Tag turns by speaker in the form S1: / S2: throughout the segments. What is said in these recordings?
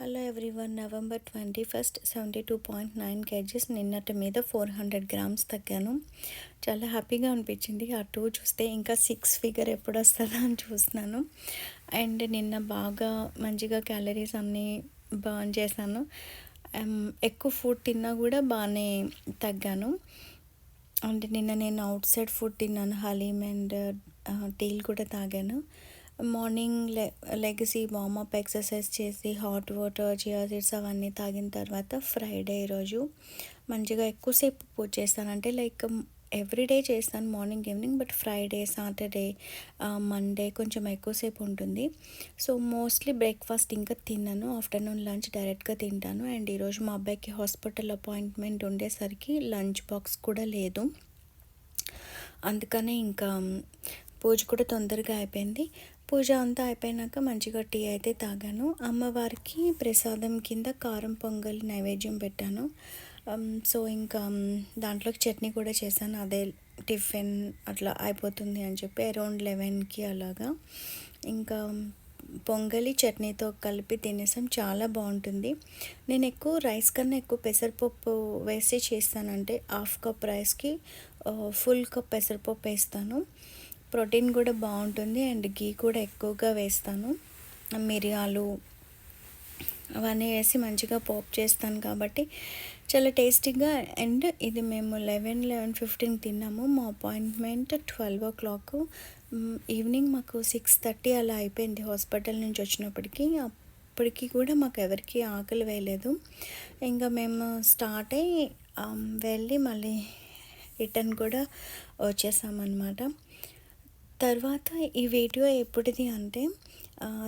S1: Hello everyone November twenty first seventy two point nine KGs నిన్నటి మీద four hundred grams తగ్గాను. చాలా హ్యాపీగా అనిపించింది. ఆ టూ చూస్తే ఇంకా సిక్స్ ఫిగర్ ఎప్పుడు వస్తుందా అని చూస్తున్నాను. అండ్ నిన్న బాగా మంచిగా క్యాలరీస్ అన్నీ బర్న్ చేశాను. Um, ఎక్కువ ఫుడ్ తిన్నా కూడా బాగానే తగ్గాను. అంటే నిన్న నేను అవుట్ సైడ్ ఫుడ్ తిన్నాను హలీమ్ అండ్ టీలు కూడా తాగాను. మార్నింగ్ లె లెగసీ వామప్ ఎక్సర్సైజ్ చేసి హాట్ వాటర్ చియా సీడ్స్ అవన్నీ తాగిన తర్వాత ఫ్రైడే రోజు మంచిగా ఎక్కువసేపు పూజ చేస్తాను. అంటే లైక్ ఎవ్రీడే చేస్తాను morning evening but Friday Saturday Monday కొంచెం ఎక్కువసేపు ఉంటుంది. సో మోస్ట్లీ బ్రేక్ఫాస్ట్ ఇంకా తిన్నాను. ఆఫ్టర్నూన్ లంచ్ డైరెక్ట్గా తింటాను. అండ్ ఈరోజు మా అబ్బాయికి హాస్పిటల్ అపాయింట్మెంట్ ఉండేసరికి లంచ్ బాక్స్ కూడా లేదు. అందుకనే ఇంకా పూజ కూడా తొందరగా అయిపోయింది. పూజ అంతా అయిపోయినాక మంచిగా టీ అయితే తాగాను. అమ్మవారికి ప్రసాదం కింద కారం పొంగల్ నైవేద్యం పెట్టాను. సో ఇంకా దాంట్లోకి చట్నీ కూడా చేశాను. అదే టిఫిన్ అట్లా అయిపోతుంది అని చెప్పి అరౌండ్ లెవెన్కి అలాగా. ఇంకా పొంగలి చట్నీతో కలిపి తినేసాం. చాలా బాగుంటుంది. నేను ఎక్కువ రైస్ కన్నా ఎక్కువ పెసరపప్పు వేసి చేస్తానంటే హాఫ్ కప్ రైస్కి ఫుల్ కప్ పెసరపప్పు వేస్తాను. ప్రోటీన్ కూడా బాగుంటుంది అండ్ గీ కూడా ఎక్కువగా వేస్తాను. మిరియాలు అవన్నీ వేసి మంచిగా పోప్ చేస్తాను కాబట్టి చాలా టేస్టీగా అండ్ ఇది మేము లెవెన్ లెవెన్ ఫిఫ్టీన్ తిన్నాము. మా appointment twelve o'clock evening మాకు సిక్స్ థర్టీ అలా అయిపోయింది హాస్పిటల్ నుంచి వచ్చినప్పటికీ. అప్పటికి కూడా మాకు ఎవరికి ఆకలి వేయలేదు. ఇంకా మేము స్టార్ట్ అయ్యి వెళ్ళి మళ్ళీ రిటర్న్ కూడా వచ్చేసామన్నమాట. తర్వాత ఈ వీడియో ఎప్పటిది అంటే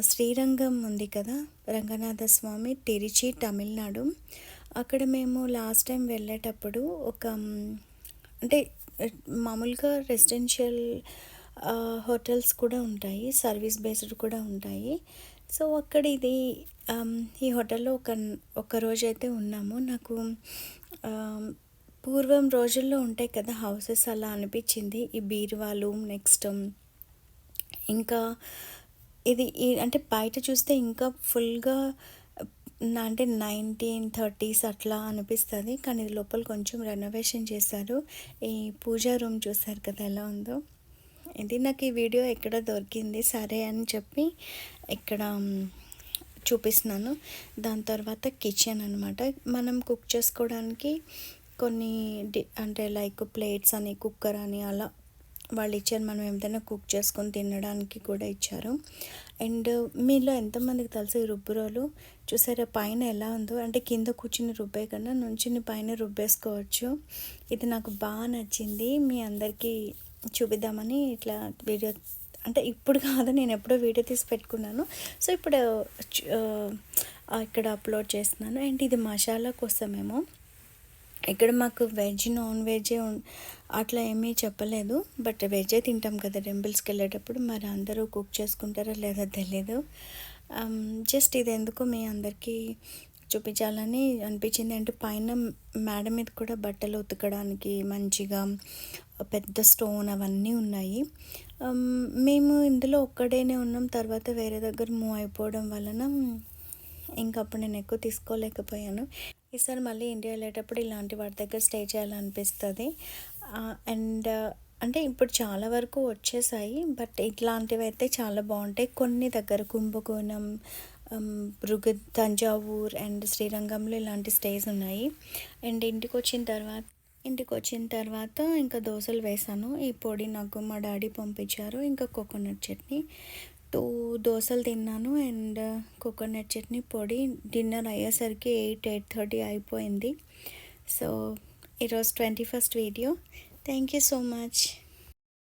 S1: శ్రీరంగం ఉంది కదా రంగనాథ స్వామి తిరిచి తమిళనాడు. అక్కడ మేము లాస్ట్ టైం వెళ్ళేటప్పుడు ఒక అంటే మామూలుగా రెసిడెన్షియల్ హోటల్స్ కూడా ఉంటాయి సర్వీస్ బేస్డ్ కూడా ఉంటాయి. సో అక్కడ ఇది ఈ హోటల్లో ఒక ఒక రోజైతే అయితే ఉన్నాము. నాకు పూర్వం రోజుల్లో ఉంటాయి కదా హౌసెస్ అలా అనిపించింది. ఈ బీరువాలు నెక్స్ట్ ఇంకా ఇది అంటే బయట చూస్తే ఇంకా ఫుల్గా అంటే నైన్టీన్ థర్టీస్ అట్లా అనిపిస్తుంది. కానీ ఇది లోపల కొంచెం రెనోవేషన్ చేశారు. ఈ పూజా రూమ్ చూసారు కదా ఎలా ఉందో? ఇది నాకు ఈ వీడియో ఎక్కడ దొరికింది సరే అని చెప్పి ఇక్కడ చూపిస్తున్నాను. దాని తర్వాత కిచెన్ అనమాట మనం కుక్ చేసుకోవడానికి కొన్ని అంటే లైక్ ప్లేట్స్ అని కుక్కర్ అని అలా వాళ్ళు ఇచ్చారు. మనం ఏదైనా కుక్ చేసుకొని తినడానికి కూడా ఇచ్చారు. అండ్ మీలో ఎంతమందికి తెలుసు ఈ రుబ్బురోలు చూసారా పైన ఎలా ఉందో? అంటే కింద కూర్చుని రుబ్బే కన్నా నుంచుని పైన రుబ్బేసుకోవచ్చు. ఇది నాకు బాగా నచ్చింది. మీ అందరికీ చూపిద్దామని ఇట్లా వీడియో అంటే ఇప్పుడు కాదు నేను ఎప్పుడో వీడియో తీసి పెట్టుకున్నాను. సో ఇప్పుడు ఇక్కడ అప్లోడ్ చేస్తున్నాను. అండ్ ఇది మసాలా కోసమేమో. ఇక్కడ మాకు వెజ్ నాన్ వెజ్ అట్లా ఏమీ చెప్పలేదు. బట్ వెజ్ తింటాం కదా టెంపుల్స్కి వెళ్ళేటప్పుడు. మరి అందరూ కుక్ చేసుకుంటారో లేదో తెలియదు జస్ట్ ఇది ఎందుకు మీ అందరికీ చూపించాలని అనిపించింది. అంటే పైన మేడ మీద కూడా బట్టలు ఉతకడానికి మంచిగా పెద్ద స్టోన్ అవన్నీ ఉన్నాయి. మేము ఇందులో ఒక్కడేనే ఉన్నాం. తర్వాత వేరే దగ్గర మూవ్ అయిపోవడం వలన ఇంకప్పుడు నేను ఎక్కువ తీసుకోలేకపోయాను. ఈసారి మళ్ళీ ఇండియా వెళ్ళేటప్పుడు ఇలాంటి వాటి దగ్గర స్టే చేయాలనిపిస్తుంది. అండ్ అంటే ఇప్పుడు చాలా వరకు వచ్చేసాయి బట్ ఇట్లాంటివి అయితే చాలా బాగుంటాయి. కొన్ని దగ్గర కుంభకోణం భృగ తంజావూర్ అండ్ శ్రీరంగంలో ఇలాంటి స్టేస్ ఉన్నాయి. అండ్ ఇంటికి వచ్చిన తర్వాత ఇంటికి వచ్చిన తర్వాత ఇంకా దోశలు వేసాను. ఈ పొడి నాకు మా డాడీ పంపించారు. ఇంకా కోకోనట్ చట్నీ. టూ దోశలు తిన్నాను అండ్ కోకోనట్ చట్నీ పొడి. డిన్నర్ అయ్యేసరికి ఎయిట్ ఎయిట్ థర్టీ అయిపోయింది. సో ఈరోజు twenty first video. Thank you so much.